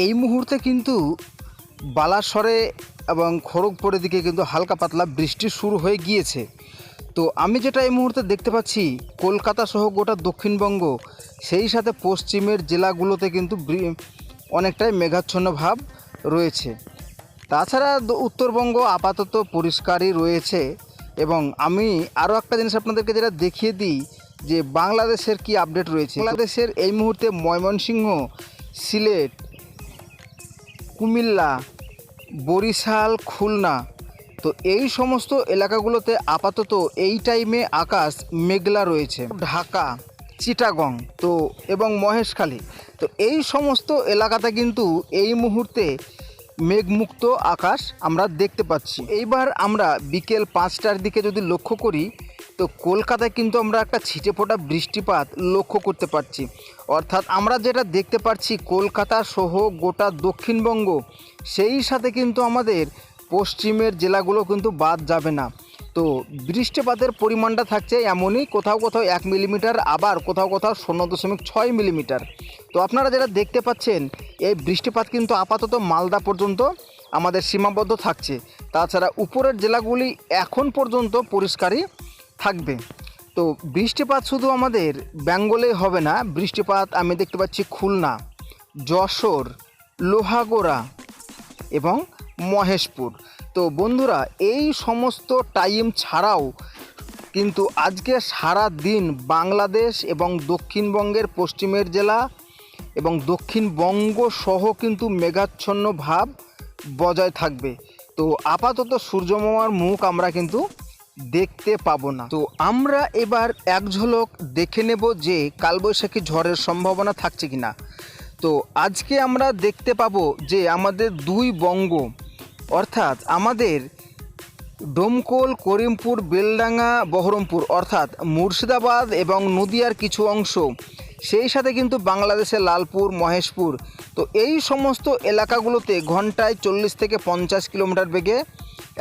এই মুহূর্তে কিন্তু বালাসরে এবং খড়গপুরের দিকে কিন্তু হালকা পাতলা বৃষ্টি শুরু হয়ে গিয়েছে। তো আমি যেটা এই মুহূর্তে দেখতে পাচ্ছি, কলকাতা সহ গোটা দক্ষিণবঙ্গ, সেই সাথে পশ্চিমের জেলাগুলোতে কিন্তু অনেকটাই মেঘাচ্ছন্ন ভাব রয়েছে। তাছাড়া উত্তরবঙ্গ আপাতত পরিষ্কারই রয়েছে এবং আমি আরও একটা জিনিস আপনাদেরকে যেটা দেখিয়ে দিই, যে বাংলাদেশের কি আপডেট রয়েছে? বাংলাদেশের এই মুহূর্তে ময়মনসিংহ, সিলেট কুমিল্লা, বরিশাল, খুলনা। তো এই সমস্ত এলাকাগুলোতে আপাতত এই টাইমে আকাশ মেঘলা রয়েছে। ঢাকা, চিটাগং, তো এবং মহেশখালী। তো এই সমস্ত এলাকাতে কিন্তু এই মুহূর্তে মেঘমুক্ত আকাশ আমরা দেখতে পাচ্ছি। এইবার আমরা বিকেল পাঁচটার দিকে যদি লক্ষ্য করি তো কলকাতায় কিন্তু আমরা একটা ছিটে ফোটা বৃষ্টিপাত লক্ষ্য করতে পারছি। অর্থাৎ আমরা যেটা দেখতে পাচ্ছি কলকাতা সহ গোটা দক্ষিণবঙ্গ, সেই সাথে কিন্তু আমাদের পশ্চিমের জেলাগুলো কিন্তু বাদ যাবে না। তো বৃষ্টিপাতের পরিমাণটা থাকছে এমনই, কোথাও কোথাও এক মিলিমিটার, আবার কোথাও কোথাও শূন্য দশমিক ছয় মিলিমিটার। তো আপনারা যেটা দেখতে পাচ্ছেন, এই বৃষ্টিপাত কিন্তু আপাতত মালদা পর্যন্ত আমাদের সীমাবদ্ধ থাকছে। তাছাড়া উপরের জেলাগুলি এখন পর্যন্ত পরিষ্কারই। থাকবে। তো বৃষ্টিপাত শুধু আমাদের বেঙ্গলে হবে না, বৃষ্টিপাত আমি দেখতে পাচ্ছি খুলনা, যশোর, লোহাগোড়া এবং মহেশপুর। তো বন্ধুরা, এই সমস্ত টাইম ছাড়াও কিন্তু আজকে সারা দিন বাংলাদেশ এবং দক্ষিণবঙ্গের পশ্চিমের জেলা এবং দক্ষিণবঙ্গ সহ কিন্তু মেঘাচ্ছন্ন ভাব বজায় থাকবে। তো আপাতত সূর্যমামার মুখ আমরা কিন্তু দেখতে পাবো না। তো আমরা এবার এক ঝলক দেখে নেব যে কালবৈশাখী ঝড়ের সম্ভাবনা থাকছে কি না তো আজকে আমরা দেখতে পাবো যে আমাদের দুই বঙ্গ, অর্থাৎ আমাদের ডোমকোল, করিমপুর, বেলডাঙ্গা, বহরমপুর, অর্থাৎ মুর্শিদাবাদ এবং নদিয়ার কিছু অংশ, সেই সাথে কিন্তু বাংলাদেশের লালপুর, মহেশপুর। তো এই সমস্ত এলাকাগুলোতে ঘন্টায় চল্লিশ থেকে পঞ্চাশ কিলোমিটার বেগে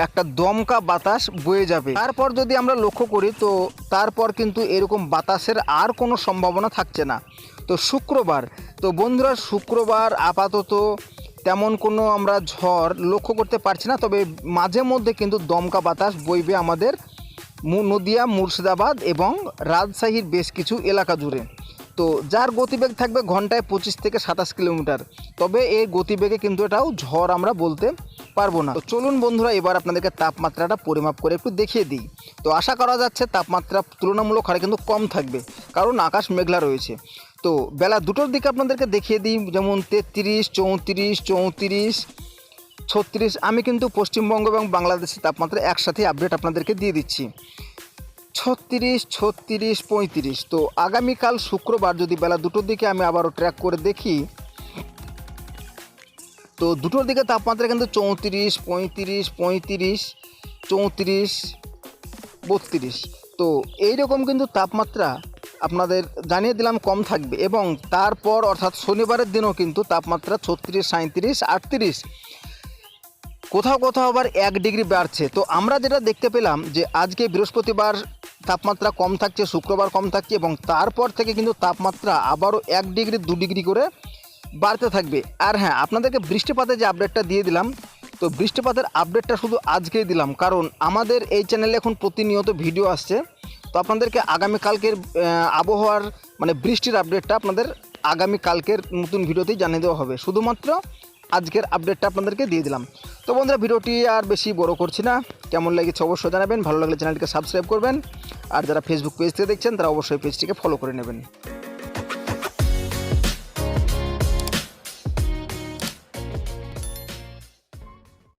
একটা দমকা বাতাস বয়ে যাবে। তারপর যদি আমরা লক্ষ্য করি, তো তারপর কিন্তু এরকম বাতাসের আর কোনো সম্ভাবনা থাকছে না। তো শুক্রবার, তো বন্ধুরা শুক্রবার আপাতত তেমন কোনো আমরা ঝড় লক্ষ্য করতে পারছি না, তবে মাঝে মধ্যে কিন্তু দমকা বাতাস বইবে আমাদের নদিয়া, মুর্শিদাবাদ এবং রাজশাহীর বেশ কিছু এলাকা জুড়ে। তো যার গতিবেগ থাকবে ঘন্টায় পঁচিশ থেকে সাতাশ কিলোমিটার, তবে এই গতিবেগে কিন্তু এটাও ঝড় আমরা বলতে পারব না। তো চলুন বন্ধুরা, এবার আপনাদেরকে তাপমাত্রাটা পরিমাপ করে একটু দেখিয়ে দিই। তো আশা করা যাচ্ছে তাপমাত্রা তুলনামূলক হারে কিন্তু কম থাকবে, কারণ আকাশ মেঘলা রয়েছে। তো বেলা দুটোর দিকে আপনাদেরকে দেখিয়ে দিই, যেমন তেত্রিশ, চৌত্রিশ চৌত্রিশ, ছত্রিশ। আমি কিন্তু পশ্চিমবঙ্গ এবং বাংলাদেশের তাপমাত্রা একসাথে আপডেট আপনাদেরকে দিয়ে দিচ্ছি। ছত্রিশ ছত্রিশ, পঁয়ত্রিশ। তো আগামীকাল শুক্রবার যদি বেলা দুটোর দিকে আমি আবারও ট্র্যাক করে দেখি তো দুটোর দিকে তাপমাত্রা কিন্তু চৌত্রিশ, পঁয়ত্রিশ পঁয়ত্রিশ, চৌত্রিশ, বত্রিশ। তো এই রকম কিন্তু তাপমাত্রা আপনাদের জানিয়ে দিলাম কম থাকবে এবং তারপর অর্থাৎ শনিবারের দিনও কিন্তু তাপমাত্রা ছত্রিশ সাঁত্রিশ আটত্রিশ। কোথাও কোথাও আবার এক ডিগ্রি বাড়ছে। তো আমরা যেটা দেখতে পেলাম যে আজকে বৃহস্পতিবার তাপমাত্রা কম থাকছে, শুক্রবার কম থাকছে এবং তারপর থেকে কিন্তু তাপমাত্রা আবারও এক ডিগ্রি, দু ডিগ্রি করে বাড়তে থাকবে। আর হ্যাঁ আপনাদেরকে বৃষ্টিপাতের যে আপডেটটা দিয়ে দিলাম, তো বৃষ্টিপাতের আপডেটটা শুধু আজকেই দিলাম। কারণ আমাদের এই চ্যানেলে এখন প্রতিনিয়ত ভিডিও আসছে। তো আপনাদেরকে আগামীকালকের আবহাওয়ার মানে বৃষ্টির আপডেটটা আপনাদের আগামীকালকের নতুন ভিডিওতেই জানিয়ে দেওয়া হবে। শুধুমাত্র আজকের আপডেটটা আপনাদেরকে দিয়ে দিলাম। তো বন্ধুরা ভিডিওটি আর বেশি বড় করছি না। কেমন লেগেছে অবশ্যই জানাবেন। ভালো লাগলে চ্যানেলটিকে সাবস্ক্রাইব করবেন। আর যারা ফেসবুক পেজ থেকে দেখছেন, তারা অবশ্যই পেজটিকে ফলো করে নেবেন।